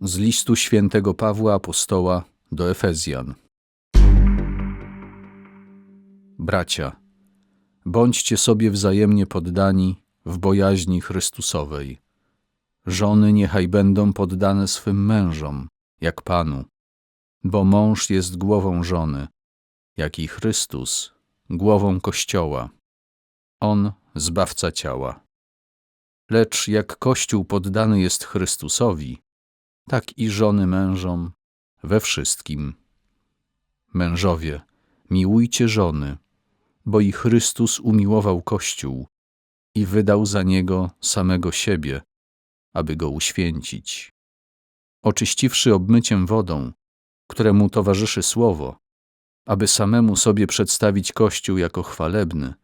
Z listu świętego Pawła Apostoła do Efezjan. Bracia, bądźcie sobie wzajemnie poddani w bojaźni Chrystusowej. Żony niechaj będą poddane swym mężom, jak Panu, bo mąż jest głową żony, jak i Chrystus głową Kościoła. On zbawca ciała. Lecz jak Kościół poddany jest Chrystusowi, tak i żony mężom we wszystkim. Mężowie, miłujcie żony, bo i Chrystus umiłował Kościół i wydał za niego samego siebie, aby go uświęcić. Oczyściwszy obmyciem wodą, któremu towarzyszy słowo, aby samemu sobie przedstawić Kościół jako chwalebny,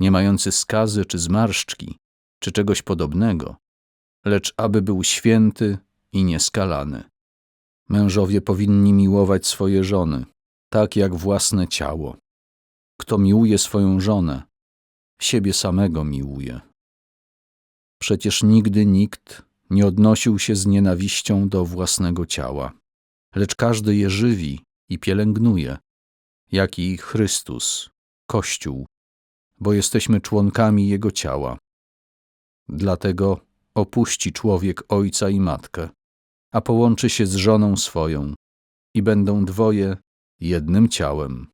nie mający skazy czy zmarszczki, czy czegoś podobnego, lecz aby był święty i nieskalany. Mężowie powinni miłować swoje żony, tak jak własne ciało. Kto miłuje swoją żonę, siebie samego miłuje. Przecież nigdy nikt nie odnosił się z nienawiścią do własnego ciała, lecz każdy je żywi i pielęgnuje, jak i Chrystus, Kościół, bo jesteśmy członkami Jego ciała. Dlatego opuści człowiek ojca i matkę, a połączy się z żoną swoją i będą dwoje jednym ciałem.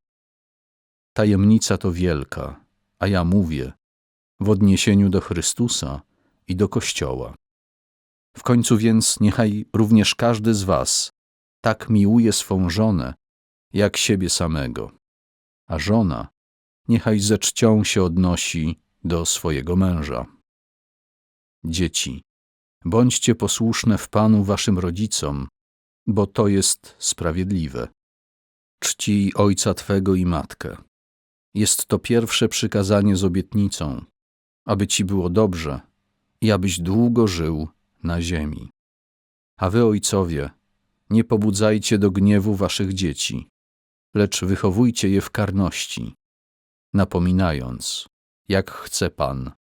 Tajemnica to wielka, a ja mówię w odniesieniu do Chrystusa i do Kościoła. W końcu więc niechaj również każdy z was tak miłuje swą żonę, jak siebie samego, a żona niechaj ze czcią się odnosi do swojego męża. Dzieci, bądźcie posłuszne w Panu waszym rodzicom, bo to jest sprawiedliwe. Czcij ojca twego i matkę. Jest to pierwsze przykazanie z obietnicą, aby ci było dobrze i abyś długo żył na ziemi. A wy, ojcowie, nie pobudzajcie do gniewu waszych dzieci, lecz wychowujcie je w karności, napominając, jak chce Pan.